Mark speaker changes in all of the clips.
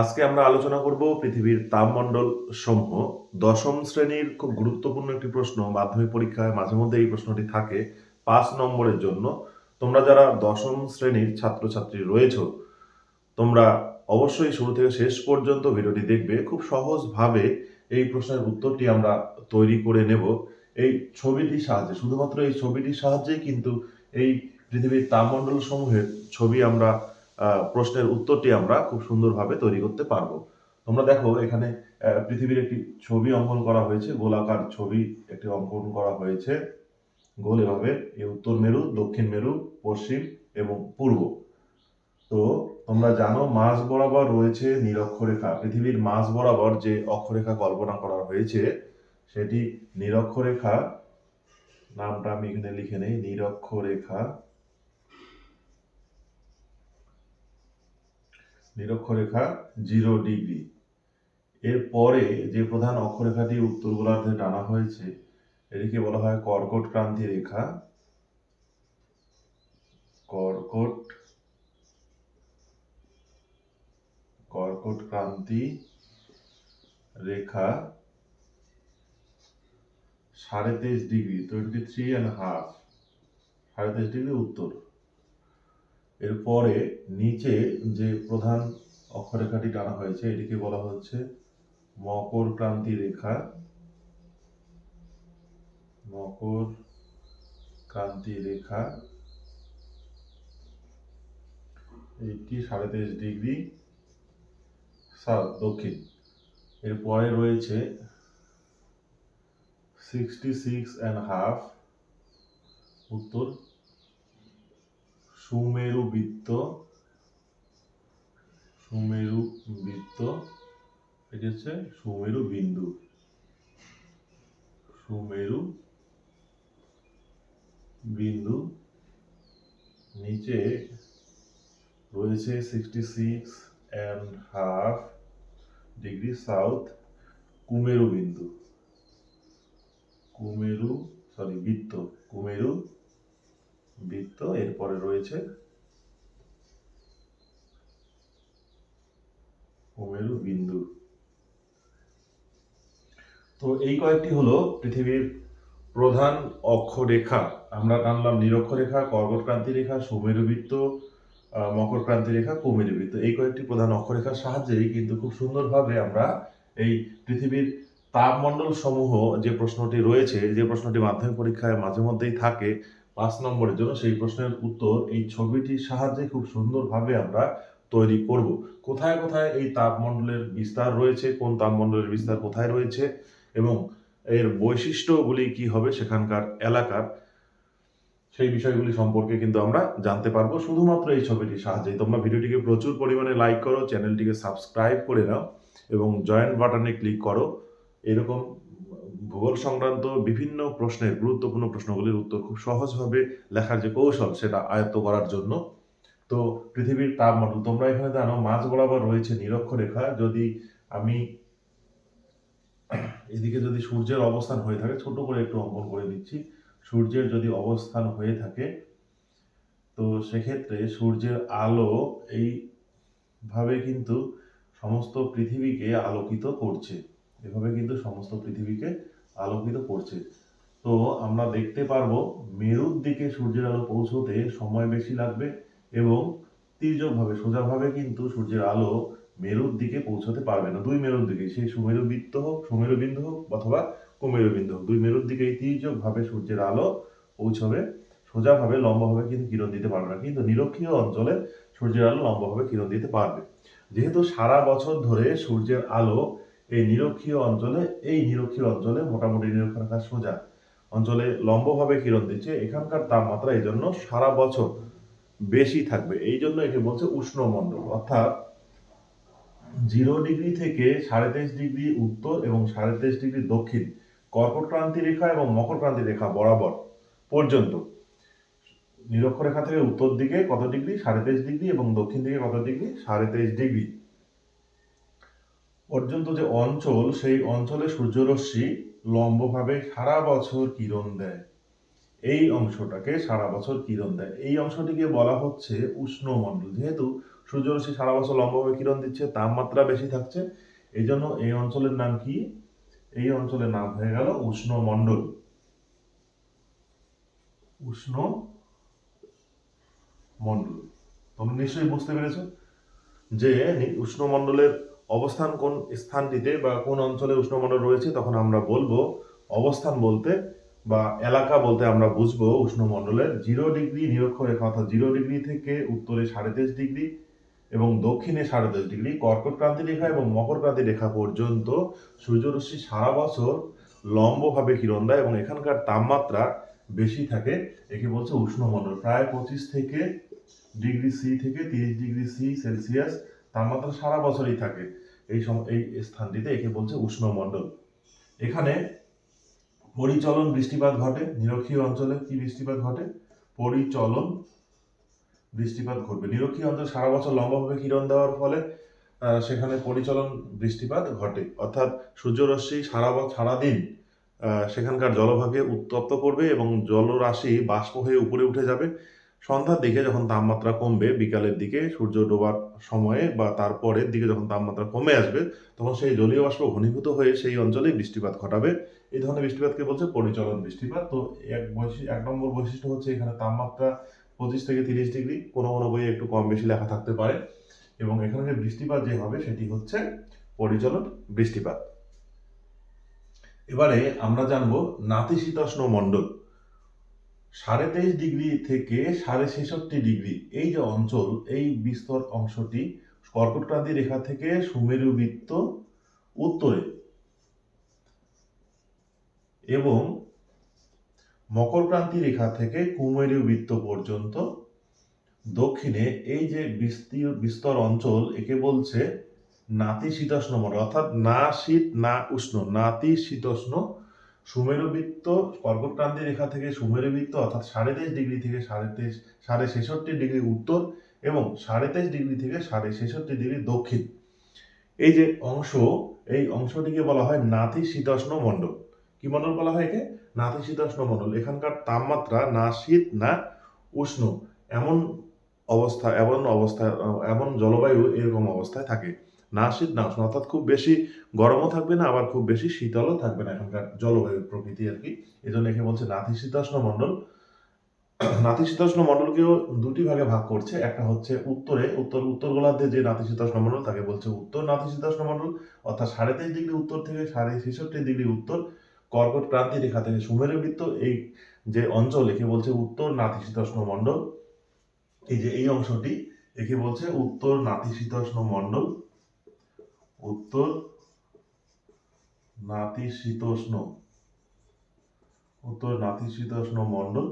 Speaker 1: আজকে আমরা আলোচনা করব পৃথিবীর তাপমণ্ডল সমূহ। দশম শ্রেণির খুব গুরুত্বপূর্ণ একটি প্রশ্ন, মাধ্যমিক পরীক্ষায় মাঝে মধ্যে এই প্রশ্নটি থাকে পাঁচ নম্বরের জন্য। তোমরা যারা দশম শ্রেণির ছাত্রছাত্রী রয়েছ, তোমরা অবশ্যই শুরু থেকে শেষ পর্যন্ত ভিডিওটি দেখবে। খুব সহজভাবে এই প্রশ্নের উত্তরটি আমরা তৈরি করে নেব। এই ছবিটির সাহায্যে, শুধুমাত্র এই ছবিটির সাহায্যেই কিন্তু এই পৃথিবীর তাপমণ্ডল সমূহের ছবি আমরা প্রশ্নের উত্তরটি আমরা খুব সুন্দরভাবে তৈরি করতে পারব। তোমরা দেখো, এখানে পৃথিবীর একটি ছবি অঙ্কন করা হয়েছে, গোলাকার ছবি একটি অঙ্কন করা হয়েছে। গোল এভাবে, এই উত্তর মেরু, দক্ষিণ মেরু, পশ্চিম এবং পূর্ব। তো, তোমরা জানো, মাঝ বরাবর রয়েছে নিরক্ষরেখা পৃথিবীর মাঝ বরাবর যে অক্ষরেখা কল্পনা করা হয়েছে, সেটি নিরক্ষরেখা নামটা আমি এখানে লিখে নেই নিরক্ষরেখা নিরক্ষরেখা জিরো ডিগ্রি। এর পরে যে প্রধান অক্ষরেখাটি উত্তর গোলার্ধে টানা হয়েছে, এটিকে বলা হয় কর্কট ক্রান্তি রেখা। কর্কট কর্কট ক্রান্তি রেখা সাড়ে তেইশ degree twenty three and half সাড়ে তেইশ ডিগ্রি উত্তর। এরপরে নিচে যে প্রধান অক্ষরেখাটি টানা হয়েছে, এটিকে বলা হচ্ছে মকর ক্রান্তি রেখা। মকর ক্রান্তি রেখা। এইটি সাড়ে তেইশ ডিগ্রি। সাউথ দক্ষিণ। এরপরে রয়েছে সিক্সটি সিক্স অ্যান্ড হাফ উত্তর সুমেরু বৃত্ত সুমেরু বৃত্ত, এটি হচ্ছে সুমেরু বিন্দু। সুমেরু বিন্দু নিচে রয়েছে sixty six and half degree south কুমেরু বিন্দু। কুমেরু সরি বৃত্ত, কুমেরু বৃত্ত এরপরে রয়েছে কুমেরু বিন্দু। তো এই কয়েকটি হলো পৃথিবীর প্রধান অক্ষরেখা। আমরা টানলাম নিরক্ষরেখা কর্কটক্রান্তি রেখা সুমেরু বৃত্ত আহ, মকর ক্রান্তি রেখা কুমেরু বৃত্ত। এই কয়েকটি প্রধান অক্ষরেখার সাহায্যেই কিন্তু খুব সুন্দরভাবে আমরা এই পৃথিবীর তাপমণ্ডল সমূহ যে প্রশ্নটি রয়েছে যে প্রশ্নটি মাধ্যমিক পরীক্ষায় মাঝে মধ্যেই থাকে পাঁচ নম্বরের জন্য সেই প্রশ্নের উত্তর এই ছবিটির সাহায্যে খুব সুন্দরভাবে আমরা তৈরি করব। কোথায় কোথায় এই তাপমণ্ডলের বিস্তার রয়েছে, কোন তাপমণ্ডলের বিস্তার কোথায় রয়েছে এবং এর বৈশিষ্ট্যগুলি কি হবে সেখানকার এলাকার, সেই বিষয়গুলি সম্পর্কে কিন্তু আমরা জানতে পারব। শুধুমাত্র এই ছবিটির সাহায্যে তোমরা ভিডিওটিকে প্রচুর পরিমাণে লাইক করো চ্যানেলটিকে সাবস্ক্রাইব করে নাও এবং জয়েন বাটনে ক্লিক করো। এরকম ভূগোল সংক্রান্ত বিভিন্ন প্রশ্নের গুরুত্বপূর্ণ প্রশ্নগুলির উত্তর খুব সহজভাবে লেখার যে কৌশল, সেটা আয়ত্ত করার জন্য। তো পৃথিবীর তাপমণ্ডল তোমরা এখানে জানো মাঝ বরাবর রয়েছে নিরক্ষরেখা। যদি আমি এদিকে যদি সূর্যের অবস্থান হয়ে থাকে, ছোট করে একটু অঙ্কন করে দিচ্ছি। সূর্যের যদি অবস্থান হয়ে থাকে, তো সেক্ষেত্রে সূর্যের আলো এইভাবে কিন্তু সমস্ত পৃথিবীকে আলোকিত করছে। এভাবে কিন্তু সমস্ত পৃথিবীকে আলোকিত করছে। তো আমরা দেখতে পারব মেরুর দিকে সূর্যের আলো পৌঁছতে সময় বেশি লাগবে এবং তীর্যকভাবে, সোজাভাবে কিন্তু সূর্যের আলো মেরুর দিকে পৌঁছতে পারবে না। দুই মেরুর দিকে সেই সুমেরু বৃত্ত হোক, সুমেরু বিন্দু হোক অথবা কুমেরু বিন্দু হোক, দুই মেরুর দিকে তীর্যকভাবে সূর্যের আলো পৌঁছবে। সোজাভাবে, লম্বভাবে কিন্তু কিরণ দিতে পারবে না, কিন্তু নিরক্ষীয় অঞ্চলে সূর্যের আলো লম্বভাবে কিরণ দিতে পারবে। যেহেতু সারা বছর ধরে সূর্যের আলো এই নিরক্ষীয় অঞ্চলে, এই নিরক্ষীয় অঞ্চলে মোটামুটি নিরক্ষরেখা সোজা। অঞ্চলে লম্বভাবে কিরণ দিচ্ছে, এখানকার তাপমাত্রা এই জন্য সারা বছর বেশি থাকবে। এই জন্য একে বলছে উষ্ণমণ্ডল অর্থাৎ জিরো ডিগ্রি থেকে সাড়ে তেইশ ডিগ্রি উত্তর এবং সাড়ে তেইশ ডিগ্রি দক্ষিণ কর্কট ক্রান্তি রেখা এবং মকর ক্রান্তি রেখা বরাবর পর্যন্ত। নিরক্ষরেখা থেকে উত্তর দিকে কত ডিগ্রি? সাড়ে তেইশ ডিগ্রি এবং দক্ষিণ দিকে কত ডিগ্রি? সাড়ে তেইশ ডিগ্রি। পর্যন্ত যে অঞ্চল, সেই অঞ্চলে সূর্যরশ্মি লম্বভাবে সারা বছর কিরণ দেয়। এই অংশটাকে সারা বছর কিরণ দেয়। এই অংশটিকে বলা হচ্ছে উষ্ণমণ্ডল যেহেতু সূর্যরশ্মি সারা বছর লম্বভাবে কিরণ দিচ্ছে, তাপমাত্রা বেশি থাকছে এই জন্য এই অঞ্চলের নাম কি? এই অঞ্চলের নাম হয়ে গেল উষ্ণমণ্ডল উষ্ণ মণ্ডল। তোমরা নিশ্চয়ই বুঝতে পেরেছ যে উষ্ণমণ্ডলের অবস্থান কোন স্থানটিতে বা কোন অঞ্চলে উষ্ণমণ্ডল রয়েছে তখন আমরা বলব অবস্থান বলতে বা এলাকা বলতে আমরা বুঝব উষ্ণমণ্ডলের জিরো ডিগ্রি নিরক্ষর রেখা অর্থাৎ জিরো ডিগ্রি থেকে উত্তরে সাড়ে তেইশ ডিগ্রি এবং দক্ষিণে সাড়ে দশ ডিগ্রি কর্কট ক্রান্তি রেখা এবং মকর ক্রান্তি রেখা পর্যন্ত সূর্যরশ্মি সারা বছর লম্বভাবে কিরণ দেয় এবং এখানকার তাপমাত্রা বেশি থাকে, একে বলছে উষ্ণমণ্ডল। প্রায় পঁচিশ থেকে ডিগ্রি সি থেকে তিরিশ ডিগ্রি সি সেলসিয়াস তাপমাত্রা সারা বছরই থাকে। এই এই স্থানটিতে একে বলছে উষ্ণমণ্ডল এখানে পরিচলন বৃষ্টিপাত ঘটে। নিরক্ষীয় অঞ্চলে কি বৃষ্টিপাত ঘটে? পরিচলন বৃষ্টিপাত ঘটবে। নিরক্ষীয় অঞ্চল সারা বছর লম্বাভাবে কিরণ দেওয়ার ফলে সেখানে পরিচলন বৃষ্টিপাত ঘটে। অর্থাৎ সূর্যরশ্মি সারা সারাদিন সেখানকার জলভাগে উত্তপ্ত করবে এবং জলরাশি বাষ্প হয়ে উপরে উঠে যাবে। সন্ধ্যার দিকে যখন তাপমাত্রা কমবে, বিকালের দিকে সূর্য ডোবার সময়ে বা তারপরের দিকে যখন তাপমাত্রা কমে আসবে, তখন সেই জলীয় বাষ্প ঘনীভূত হয়ে সেই অঞ্চলে বৃষ্টিপাত ঘটাবে। এই ধরনের বৃষ্টিপাতকে বলছে পরিচলন বৃষ্টিপাত। তো এক বৈশি- এক নম্বর বৈশিষ্ট্য হচ্ছে এখানে তাপমাত্রা পঁচিশ থেকে তিরিশ ডিগ্রি, কোনো কোনো বইয়ে একটু কম বেশি লেখা থাকতে পারে। এবং এখানে যে বৃষ্টিপাত যে হবে, সেটি হচ্ছে পরিচলন বৃষ্টিপাত। এবারে আমরা জানব নাতিশীতোষ্ণ মণ্ডল। সাড়ে তেইশ ডিগ্রি থেকে সাড়ে ছেষট্টি ডিগ্রি, এই যে অঞ্চল, এই বিস্তর অংশটি কর্কটক্রান্তি রেখা থেকে সুমেরু বৃত্ত উত্তরে। এবং মকরক্রান্তি রেখা থেকে কুমেরু বৃত্ত পর্যন্ত দক্ষিণে এই যে বিস্তীর বিস্তর অঞ্চল, একে বলছে নাতিশীতোষ্ণ মণ্ডল অর্থাৎ না শীত না উষ্ণ, নাতিশীতোষ্ণ সুমেরু বৃত্ত কর্কটক্রান্তি রেখা থেকে সুমেরু বৃত্ত, অর্থাৎ সাড়ে তেইশ ডিগ্রি থেকে সাড়ে তেইশ, সাড়ে ছেষট্টি ডিগ্রি উত্তর এবং সাড়ে তেইশ ডিগ্রি থেকে সাড়ে ছেষট্টি ডিগ্রি দক্ষিণ। এই যে অংশ, এই অংশটিকে বলা হয় নাতিশীতোষ্ণ মণ্ডল। কি মণ্ডল বলা হয় একে? নাতিশীতোষ্ণ মণ্ডল। এখানকার তাপমাত্রা না শীত, না উষ্ণ। এমন অবস্থা এমন অবস্থা, এমন জলবায়ু এরকম অবস্থায় থাকে। না শীত না উষ্ণ অর্থাৎ খুব বেশি গরমও থাকবে না, আবার খুব বেশি শীতলও থাকবে না এখানকার জলবায়ু প্রকৃতি আর কি। এই জন্য একে বলছে নাতিশীতোষ্ণ মণ্ডল। নাতিশীতোষ্ণ মণ্ডলকেও দুটি ভাগে ভাগ করছে। একটা হচ্ছে উত্তরে, উত্তর উত্তর গোলার্ধে যে নাতিশীতোষ্ণ মণ্ডল, তাকে বলছে উত্তর নাতিশীতোষ্ণ মণ্ডল, অর্থাৎ সাড়ে তেইশ ডিগ্রি উত্তর থেকে সাড়ে ছেষট্টি ডিগ্রি উত্তর কর্কট ক্রান্তি রেখা থেকে সুমেরু বৃত্ত, এই যে অঞ্চল, একে বলছে উত্তর নাতিশীতোষ্ণ মণ্ডল। এই যে এই অংশটি, একে বলছে উত্তর নাতিশীতোষ্ণ মণ্ডল। উত্তর নাতিশীতোষ্ণ। উত্তর নাতিশীতোষ্ণ মণ্ডল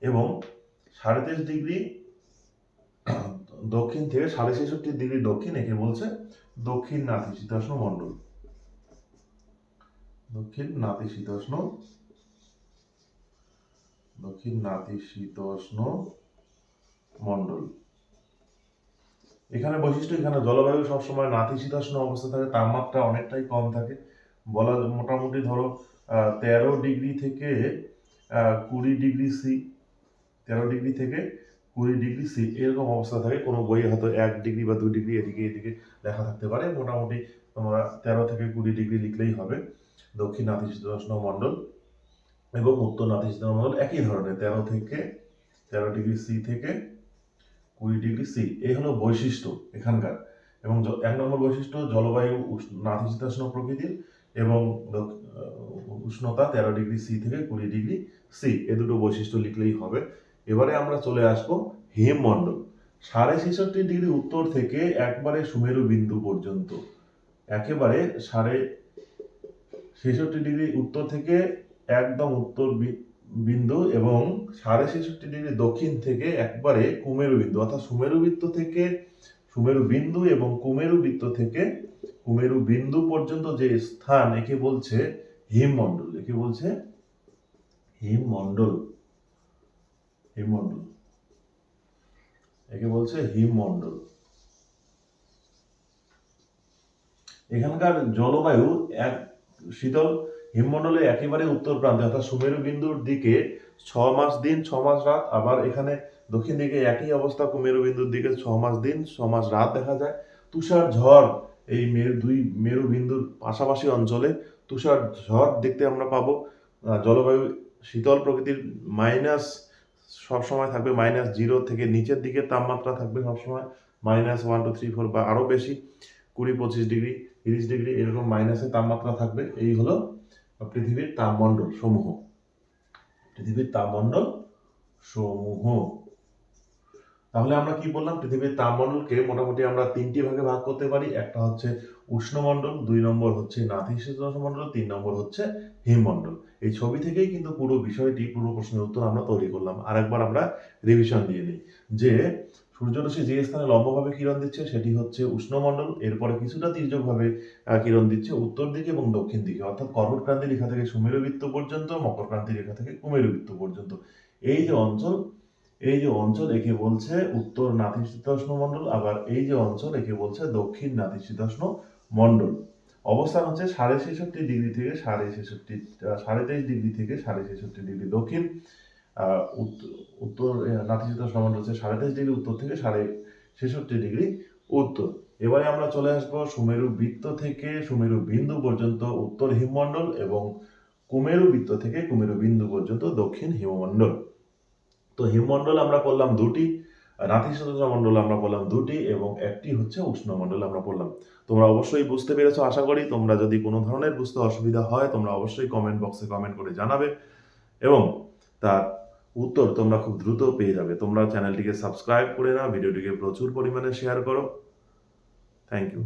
Speaker 1: এবং সাড়ে তেইশ ডিগ্রি, দক্ষিণ থেকে সাড়ে ছেষট্টি ডিগ্রি দক্ষিণ একে বলছে দক্ষিণ নাতিশীতোষ্ণ মণ্ডল। দক্ষিণ নাতিশীতোষ্ণ দক্ষিণ নাতিশীতোষ্ণ মণ্ডল। এখানে বৈশিষ্ট্য, এখানে জলবায়ু সবসময় নাতিশীতোষ্ণ অবস্থা থাকে, তাপমাত্রা অনেকটাই কম থাকে। বলা মোটামুটি ধরো তেরো ডিগ্রি থেকে কুড়ি ডিগ্রি সি তেরো ডিগ্রি থেকে কুড়ি ডিগ্রি সি এরকম অবস্থা থাকে। কোনো বইয়ে হয়তো এক ডিগ্রি বা দুই ডিগ্রি এদিকে এদিকে লেখা থাকতে পারে। মোটামুটি তোমরা তেরো থেকে কুড়ি ডিগ্রি লিখলেই হবে দক্ষিণ নাতিশীতোষ্ণ মণ্ডল এবং উত্তর নাতিশীতোষ্ণ মণ্ডল একই ধরনের, তেরো থেকে, তেরো ডিগ্রি সি থেকে কুড়ি ডিগ্রি সি, এই হলো বৈশিষ্ট্য এখানকার। এবং এক নম্বর বৈশিষ্ট্য, জলবায়ু নাতিশীতোষ্ণ প্রকৃতির এবং উষ্ণতা তেরো ডিগ্রি সি থেকে কুড়ি ডিগ্রি সি, এ দুটো বৈশিষ্ট্য লিখলেই হবে। এবারে আমরা চলে আসব হিমমণ্ডল সাড়ে ছেষট্টি ডিগ্রি উত্তর থেকে একবারে সুমেরু বিন্দু পর্যন্ত। একেবারে সাড়ে ছেষট্টি ডিগ্রি উত্তর থেকে একদম উত্তর বিন্দু এবং সাড়ে ছেষট্টি ডিগ্রি দক্ষিণ থেকে একবারে কুমেরু বিন্দু, অর্থাৎ সুমেরু বৃত্ত থেকে সুমেরু বিন্দু এবং কুমেরু বৃত্ত থেকে কুমেরু বিন্দু পর্যন্ত যে স্থান, একে বলছে হিমমণ্ডল, একে বলছে হিমমণ্ডল হিমমণ্ডল, একে বলছে হিমমণ্ডল। এখানকার জলবায়ু এক শীতল হিমমণ্ডলে একেবারে উত্তর প্রান্তে, অর্থাৎ সুমেরু বিন্দুর দিকে ছ মাস দিন ছ মাস রাত, আবার এখানে দক্ষিণ দিকে একই অবস্থা কুমেরু বিন্দুর দিকে ছ মাস দিন ছ মাস রাত দেখা যায়। তুষার ঝড় এই মেরু দুই মেরু বিন্দুর পাশাপাশি অঞ্চলে তুষার ঝড় দেখতে আমরা পাবো। জলবায়ু শীতল প্রকৃতির মাইনাস সবসময় থাকবে, মাইনাস জিরো থেকে নিচের দিকে তাপমাত্রা থাকবে সবসময় minus one, two, three, four বা আরও বেশি, কুড়ি, পঁচিশ ডিগ্রি, তিরিশ ডিগ্রি এরকম মাইনাসে তাপমাত্রা থাকবে। এই হলো পৃথিবীর তাপমণ্ডল সমূহ। পৃথিবীর তাপমণ্ডল সমূহ। তাহলে আমরা কি বললাম? পৃথিবীর তাপমণ্ডলকে মোটামুটি আমরা তিনটি ভাগে ভাগ করতে পারি। একটা হচ্ছে উষ্ণমণ্ডল, দুই নম্বর হচ্ছে নাতিশীতোষ্ণমণ্ডল, তিন নম্বর হচ্ছে হিমমণ্ডল। এই ছবি থেকেই কিন্তু পুরো বিষয়টি, পুরো প্রশ্নের উত্তর আমরা তৈরি করলাম। আরেকবার আমরা রিভিশন দিয়ে নিই যে সূর্যরশ্মি যে স্থানে লম্বভাবে কিরণ দিচ্ছে সেটি হচ্ছে উষ্ণমণ্ডল, এরপরে কিছুটা তির্যকভাবে কিরণ দিচ্ছে উত্তর দিকে এবং দক্ষিণ দিকে। অর্থাৎ কর্কটক্রান্তি রেখা থেকে সুমেরু বৃত্ত পর্যন্ত মকরক্রান্তি রেখা থেকে কুমেরু বৃত্ত পর্যন্ত। এই যে অঞ্চল, এই যে অঞ্চল একে বলছে উত্তর নাতিশীতোষ্ণ মণ্ডল আবার এই যে অঞ্চল একে বলছে দক্ষিণ নাতিশীতোষ্ণ মণ্ডল অবস্থান হচ্ছে সাড়ে ছেষট্টি ডিগ্রি থেকে সাড়ে ছেষট্টি সাড়ে তেইশ ডিগ্রি থেকে সাড়ে ছেষট্টি ডিগ্রি দক্ষিণ। উত্তর নাতিশীতোষ্ণ মণ্ডল হচ্ছে সাড়ে তেইশ ডিগ্রি, উত্তর থেকে সাড়ে ছেষট্টি ডিগ্রি, উত্তর। এবারে আমরা চলে আসব সুমেরু বৃত্ত থেকে সুমেরু বিন্দু পর্যন্ত উত্তর হিমমণ্ডল এবং কুমেরু বৃত্ত থেকে কুমেরু বিন্দু পর্যন্ত দক্ষিণ হিমমণ্ডল। তো হিমমণ্ডল আমরা পড়লাম দুটি, নাতিশীতোষ্ণ মণ্ডল আমরা পড়লাম দুটি এবং একটি হচ্ছে উষ্ণমণ্ডল আমরা পড়লাম। তোমরা অবশ্যই বুঝতে পেরেছ, আশা করি তোমরা যদি কোনো ধরনের বুঝতে অসুবিধা হয় তোমরা অবশ্যই কমেন্ট বক্সে কমেন্ট করে জানাবে। এবং তার উত্তর তোমরা খুব দ্রুত পেয়ে যাবে। তোমরা চ্যানেলটিকে সাবস্ক্রাইব করে নাও ভিডিওটিকে প্রচুর পরিমাণে শেয়ার করো। Thank you